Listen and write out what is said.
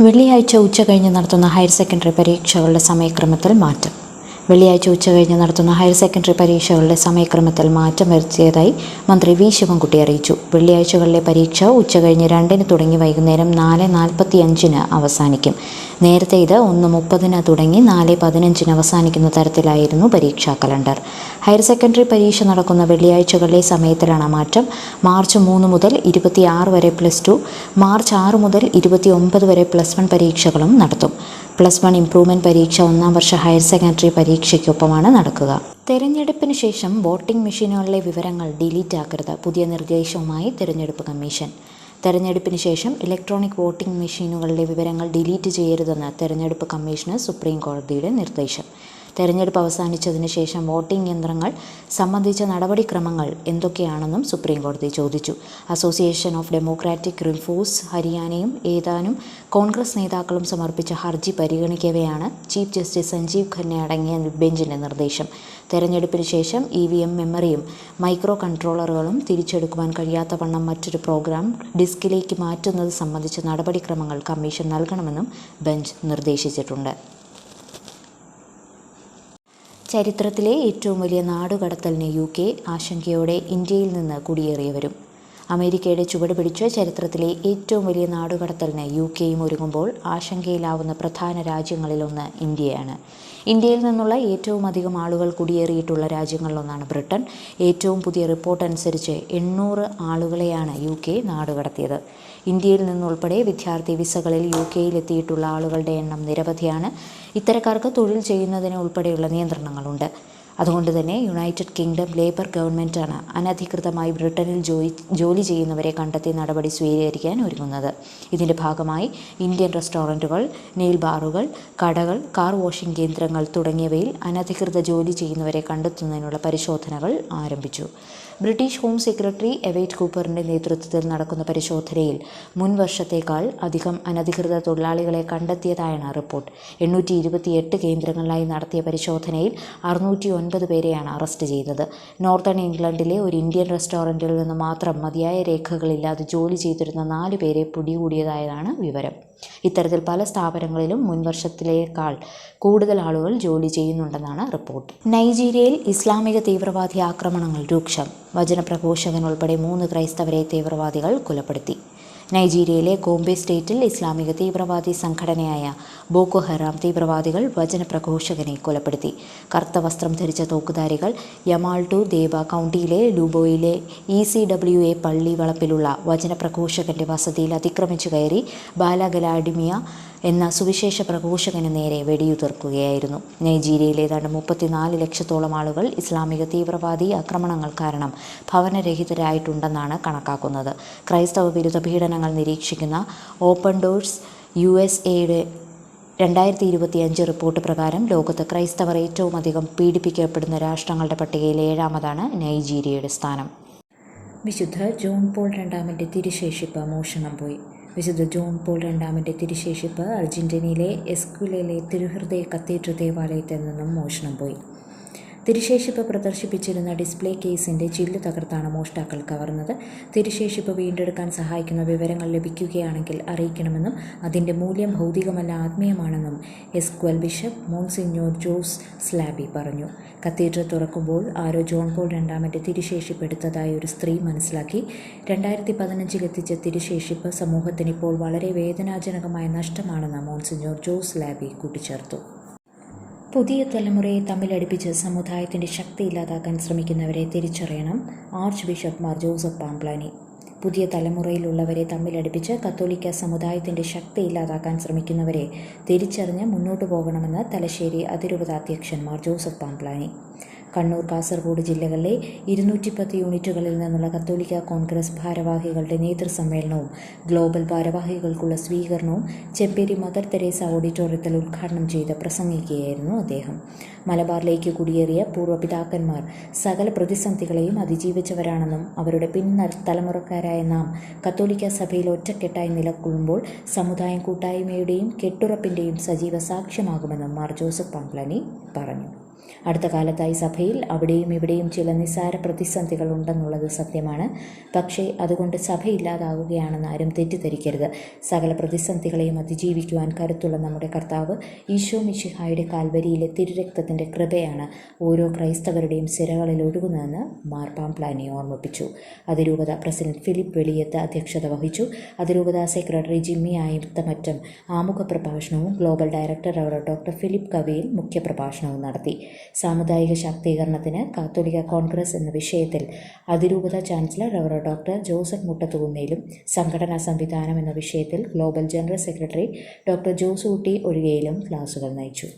വെള്ളിയാഴ്ച ഉച്ചകഴിഞ്ഞ് നടത്തുന്ന ഹയർ സെക്കൻഡറി പരീക്ഷകളുടെ സമയക്രമത്തിൽ മാറ്റം. വെള്ളിയാഴ്ച ഉച്ചകഴിഞ്ഞ് നടത്തുന്ന ഹയർ സെക്കൻഡറി പരീക്ഷകളുടെ സമയക്രമത്തിൽ മാറ്റം വരുത്തിയതായി മന്ത്രി വി ശിവൻകുട്ടി അറിയിച്ചു. വെള്ളിയാഴ്ചകളിലെ പരീക്ഷ ഉച്ചകഴിഞ്ഞ് രണ്ടിന് തുടങ്ങി വൈകുന്നേരം നാല് നാൽപ്പത്തി അവസാനിക്കും. നേരത്തെ ഇത് ഒന്ന് മുപ്പതിന് തുടങ്ങി നാല് പതിനഞ്ചിന് അവസാനിക്കുന്ന തരത്തിലായിരുന്നു പരീക്ഷാ കലണ്ടർ. ഹയർ സെക്കൻഡറി പരീക്ഷ നടക്കുന്ന വെള്ളിയാഴ്ചകളിലെ സമയത്തിലാണ് മാറ്റം. മാർച്ച് മൂന്ന് മുതൽ ഇരുപത്തിയാറ് വരെ പ്ലസ് ടു മാർച്ച് ആറ് മുതൽ ഇരുപത്തി ഒമ്പത് വരെ പ്ലസ് വൺ പരീക്ഷകളും നടത്തും. പ്ലസ് വൺ ഇംപ്രൂവ്മെന്റ് പരീക്ഷ ഒന്നാം വർഷ ഹയർ സെക്കൻഡറി പരീക്ഷയ്ക്കൊപ്പമാണ് നടക്കുക. തെരഞ്ഞെടുപ്പിന് ശേഷം വോട്ടിംഗ് മെഷീനുകളിലെ വിവരങ്ങൾ ഡിലീറ്റ് ആക്കരുത്. പുതിയ നിർദ്ദേശവുമായി തെരഞ്ഞെടുപ്പ് കമ്മീഷൻ. തെരഞ്ഞെടുപ്പിന് ശേഷം ഇലക്ട്രോണിക് വോട്ടിംഗ് മെഷീനുകളിലെ വിവരങ്ങൾ ഡിലീറ്റ് ചെയ്യരുതെന്ന് തെരഞ്ഞെടുപ്പ് കമ്മീഷന് സുപ്രീം കോടതിയുടെ നിർദ്ദേശം. തെരഞ്ഞെടുപ്പ് അവസാനിച്ചതിന് ശേഷം വോട്ടിംഗ് യന്ത്രങ്ങൾ സംബന്ധിച്ച നടപടിക്രമങ്ങൾ എന്തൊക്കെയാണെന്നും സുപ്രീം കോടതി ചോദിച്ചു. അസോസിയേഷൻ ഓഫ് ഡെമോക്രാറ്റിക് റിഫോഴ്സ് ഹരിയാനയും ഏതാനും കോൺഗ്രസ് നേതാക്കളും സമർപ്പിച്ച ഹർജി പരിഗണിക്കവെയാണ് ചീഫ് ജസ്റ്റിസ് സഞ്ജീവ് ഖന്ന അടങ്ങിയ ബെഞ്ചിന്റെ നിർദ്ദേശം. തെരഞ്ഞെടുപ്പിന് ശേഷം ഇ വി എം മെമ്മറിയും മൈക്രോ കൺട്രോളറുകളും തിരിച്ചെടുക്കുവാൻ കഴിയാത്ത വണ്ണം മറ്റൊരു പ്രോഗ്രാം ഡിസ്കിലേക്ക് മാറ്റുന്നത് സംബന്ധിച്ച നടപടിക്രമങ്ങൾ കമ്മീഷൻ നൽകണമെന്നും ബെഞ്ച് നിർദ്ദേശിച്ചിട്ടുണ്ട്. ചരിത്രത്തിലെ ഏറ്റവും വലിയ നാടുകടത്തലിന് യു കെ ആശങ്കയോടെ ഇന്ത്യയിൽ നിന്ന് കുടിയേറിയവരും. അമേരിക്കയുടെ ചുവട് പിടിച്ച് ചരിത്രത്തിലെ ഏറ്റവും വലിയ നാടുകടത്തലിന് യു കെയും ഒരുങ്ങുമ്പോൾ ആശങ്കയിലാവുന്ന പ്രധാന രാജ്യങ്ങളിലൊന്ന് ഇന്ത്യയാണ്. ഇന്ത്യയിൽ നിന്നുള്ള ഏറ്റവും അധികം ആളുകൾ കുടിയേറിയിട്ടുള്ള രാജ്യങ്ങളിലൊന്നാണ് ബ്രിട്ടൻ. ഏറ്റവും പുതിയ റിപ്പോർട്ട് അനുസരിച്ച് എണ്ണൂറ് ആളുകളെയാണ് യു കെ നാടുകടത്തിയത്. ഇന്ത്യയിൽ നിന്നുൾപ്പെടെ വിദ്യാർത്ഥി വിസകളിൽ യു കെയിലെത്തിയിട്ടുള്ള ആളുകളുടെ എണ്ണം നിരവധിയാണ്. ഇത്തരക്കാർക്ക് തൊഴിൽ ചെയ്യുന്നതിന് ഉൾപ്പെടെയുള്ള നിയന്ത്രണങ്ങളുണ്ട്. അതുകൊണ്ട് തന്നെ യുണൈറ്റഡ് കിങ്ഡം ലേബർ ഗവൺമെന്റാണ് അനധികൃതമായി ബ്രിട്ടനിൽ ജോലി ജോലി ചെയ്യുന്നവരെ കണ്ടെത്തി നടപടി സ്വീകരിക്കാൻ ഒരുങ്ങുന്നത്. ഇതിന്റെ ഭാഗമായി ഇന്ത്യൻ റെസ്റ്റോറന്റുകൾ നെയിൽ ബാറുകൾ കടകൾ കാർ വാഷിംഗ് കേന്ദ്രങ്ങൾ തുടങ്ങിയവയിൽ അനധികൃത ജോലി ചെയ്യുന്നവരെ കണ്ടെത്തുന്നതിനുള്ള പരിശോധനകൾ ആരംഭിച്ചു. ബ്രിട്ടീഷ് ഹോം സെക്രട്ടറി എവൈറ്റ് കൂപ്പറിന്റെ നേതൃത്വത്തിൽ നടക്കുന്ന പരിശോധനയിൽ മുൻ വർഷത്തേക്കാൾ അധികം അനധികൃത തൊഴിലാളികളെ കണ്ടെത്തിയതായാണ് റിപ്പോർട്ട്. എണ്ണൂറ്റി കേന്ദ്രങ്ങളിലായി നടത്തിയ പരിശോധനയിൽ അറുന്നൂറ്റി ഒൻപത് പേരെയാണ് അറസ്റ്റ് ചെയ്തത്. നോർത്തേൺ ഇംഗ്ലണ്ടിലെ ഒരു ഇന്ത്യൻ റെസ്റ്റോറന്റിൽ നിന്ന് മാത്രം മതിയായ രേഖകളില്ലാതെ ജോലി ചെയ്തിരുന്ന നാല് പേരെ പിടികൂടിയതായാണ് വിവരം. ഇത്തരത്തിൽ പല സ്ഥാപനങ്ങളിലും മുൻവർഷത്തിലേക്കാൾ കൂടുതൽ ആളുകൾ ജോലി ചെയ്യുന്നുണ്ടെന്നാണ് റിപ്പോർട്ട്. നൈജീരിയയിൽ ഇസ്ലാമിക തീവ്രവാദി ആക്രമണങ്ങൾ രൂക്ഷം. വചനപ്രഘോഷകൻ ഉൾപ്പെടെ മൂന്ന് ക്രൈസ്തവരെ തീവ്രവാദികൾ കൊലപ്പെടുത്തി. നൈജീരിയയിലെ ഗോംബെ സ്റ്റേറ്റിൽ ഇസ്ലാമിക തീവ്രവാദി സംഘടനയായ ബോക്കോ ഹറാം തീവ്രവാദികൾ വചനപ്രഘോഷകനെ കൊലപ്പെടുത്തി. കറുത്ത വസ്ത്രം ധരിച്ച തോക്കുധാരികൾ യമാൾട്ടു ദേവ കൗണ്ടിയിലെ ലൂബോയിലെ ഇ സി ഡബ്ല്യു എ പള്ളി വളപ്പിലുള്ള വചനപ്രഘോഷകന്റെ വസതിയിൽ അതിക്രമിച്ചു കയറി ബാലഗലാഡിമിയ എന്ന സുവിശേഷ പ്രഘോഷകന് നേരെ വെടിയുതിർക്കുകയായിരുന്നു. നൈജീരിയയിൽ ഏതാണ്ട് മുപ്പത്തിനാല് ലക്ഷത്തോളം ആളുകൾ ഇസ്ലാമിക തീവ്രവാദി ആക്രമണങ്ങൾ കാരണം ഭവനരഹിതരായിട്ടുണ്ടെന്നാണ് കണക്കാക്കുന്നത്. ക്രൈസ്തവ വിരുദ്ധ പീഡനങ്ങൾ നിരീക്ഷിക്കുന്ന ഓപ്പൺ ഡോഴ്സ് യു എസ് എയുടെ രണ്ടായിരത്തി ഇരുപത്തിയഞ്ച് റിപ്പോർട്ട് പ്രകാരം ലോകത്ത് ക്രൈസ്തവർ ഏറ്റവും അധികം പീഡിപ്പിക്കപ്പെടുന്ന രാഷ്ട്രങ്ങളുടെ പട്ടികയിൽ ഏഴാമതാണ് നൈജീരിയയുടെ സ്ഥാനം. വിശുദ്ധ ജോൺ പോൾ രണ്ടാമന്റെ തിരുശേഷിപ്പ് മോഷണം പോയി. വിശുദ്ധ ജോൺ പോൾ രണ്ടാമന്റെ തിരുശേഷിപ്പ് അർജന്റീനയിലെ എസ്കുലയിലെ തിരുഹൃദയ കത്തീഡ്രൽ ദേവാലയത്തിൽ നിന്നും മോഷണം പോയി. തിരുശേഷിപ്പ് പ്രദർശിപ്പിച്ചിരുന്ന ഡിസ്പ്ലേ കേസിന്റെ ചില്ല് തകർത്താണ് മോഷ്ടാക്കൾ കവർന്നത്. തിരുശേഷിപ്പ് വീണ്ടെടുക്കാൻ സഹായിക്കുന്ന വിവരങ്ങൾ ലഭിക്കുകയാണെങ്കിൽ അറിയിക്കണമെന്നും അതിന്റെ മൂല്യം ഭൗതികമല്ല ആത്മീയമാണെന്നും Esquel bishop monsignor Jose Slaby പറഞ്ഞു. കത്തീഡ്രൽ തുറക്കുമ്പോൾ ആരോ ജോൺ പോൾ രണ്ടാമന്റെ തിരുശേഷിപ്പ് എടുത്തതായി ഒരു സ്ത്രീ മനസ്സിലാക്കി. രണ്ടായിരത്തി പതിനഞ്ചിൽ എത്തിച്ച തിരുശേഷിപ്പ് സമൂഹത്തിന് ഇപ്പോൾ വളരെ വേദനാജനകമായ നഷ്ടമാണെന്ന് മോൺസിഞ്ഞോർ ജോസ് ലാബി കൂട്ടിച്ചേർത്തു. പുതിയ തലമുറയെ തമ്മിലടിപ്പിച്ച് സമുദായത്തിന്റെ ശക്തി ഇല്ലാതാക്കാൻ ശ്രമിക്കുന്നവരെ തിരിച്ചറിയണം archbishop Mar Joseph Pamplany. പുതിയ തലമുറയിലുള്ളവരെ തമ്മിലടിപ്പിച്ച് കത്തോലിക്ക സമുദായത്തിന്റെ ശക്തി ഇല്ലാതാക്കാൻ ശ്രമിക്കുന്നവരെ തിരിച്ചറിഞ്ഞ് മുന്നോട്ടു പോകണമെന്ന് തലശ്ശേരി അതിരൂപതാധ്യക്ഷൻ മാർ ജോസഫ് പാംപ്ലാനി. കണ്ണൂർ കാസർഗോഡ് ജില്ലകളിലെ ഇരുന്നൂറ്റി പത്ത് യൂണിറ്റുകളിൽ നിന്നുള്ള കത്തോലിക്ക കോൺഗ്രസ് ഭാരവാഹികളുടെ നേതൃസമ്മേളനവും ഗ്ലോബൽ ഭാരവാഹികൾക്കുള്ള സ്വീകരണവും ചെപ്പേരി മദർ തെരേസ ഓഡിറ്റോറിയത്തിൽ ഉദ്ഘാടനം ചെയ്ത് പ്രസംഗിക്കുകയായിരുന്നു അദ്ദേഹം. മലബാറിലേക്ക് കുടിയേറിയ പൂർവപിതാക്കന്മാർ സകല പ്രതിസന്ധികളെയും അതിജീവിച്ചവരാണെന്നും അവരുടെ പിൻ തലമുറക്കാരായ നാം കത്തോലിക്ക സഭയിൽ ഒറ്റക്കെട്ടായി നിലകൊള്ളുമ്പോൾ സമുദായം കൂട്ടായ്മയുടെയും കെട്ടുറപ്പിന്റെയും സജീവ സാക്ഷ്യമാകുമെന്നും മാർ ജോസഫ് പംപ്ലനി പറഞ്ഞു. അടുത്ത കാലത്തായി സഭയിൽ അവിടെയും ഇവിടെയും ചില നിസ്സാര പ്രതിസന്ധികൾ ഉണ്ടെന്നുള്ളത് സത്യമാണ്. പക്ഷേ അതുകൊണ്ട് സഭ ഇല്ലാതാകുകയാണെന്ന് ആരും തെറ്റിദ്ധരിക്കരുത്. സകല പ്രതിസന്ധികളെയും അതിജീവിക്കുവാൻ കരുത്തുള്ള നമ്മുടെ കർത്താവ് ഈശോ മിശിഹായുടെ കാൽവരിയിലെ തിരുരക്തത്തിന്റെ കൃപയാണ് ഓരോ ക്രൈസ്തവരുടെയും സിരകളിൽ ഒഴുകുന്നതെന്ന് മാർപ്പാം പ്ലാനി ഓർമ്മിപ്പിച്ചു. അതിരൂപത പ്രസിഡന്റ് ഫിലിപ്പ് വെളിയത്ത് അധ്യക്ഷത വഹിച്ചു. അതിരൂപത സെക്രട്ടറി ജിമ്മി ആയിത്തമറ്റം ആമുഖ പ്രഭാഷണവും global director doctor Philip Kaviyil മുഖ്യപ്രഭാഷണവും നടത്തി. സാമുദായിക ശാക്തീകരണത്തിന് കാത്തോലിക കോൺഗ്രസ് എന്ന വിഷയത്തിൽ അതിരൂപത ചാൻസലർ റവർ ഡോക്ടർ ജോസഫ് മുട്ടത്തുകുന്നേലും സംഘടനാ സംവിധാനം എന്ന വിഷയത്തിൽ global general secretary doctor Josootty ഒഴികയിലും ക്ലാസുകൾ നയിച്ചു.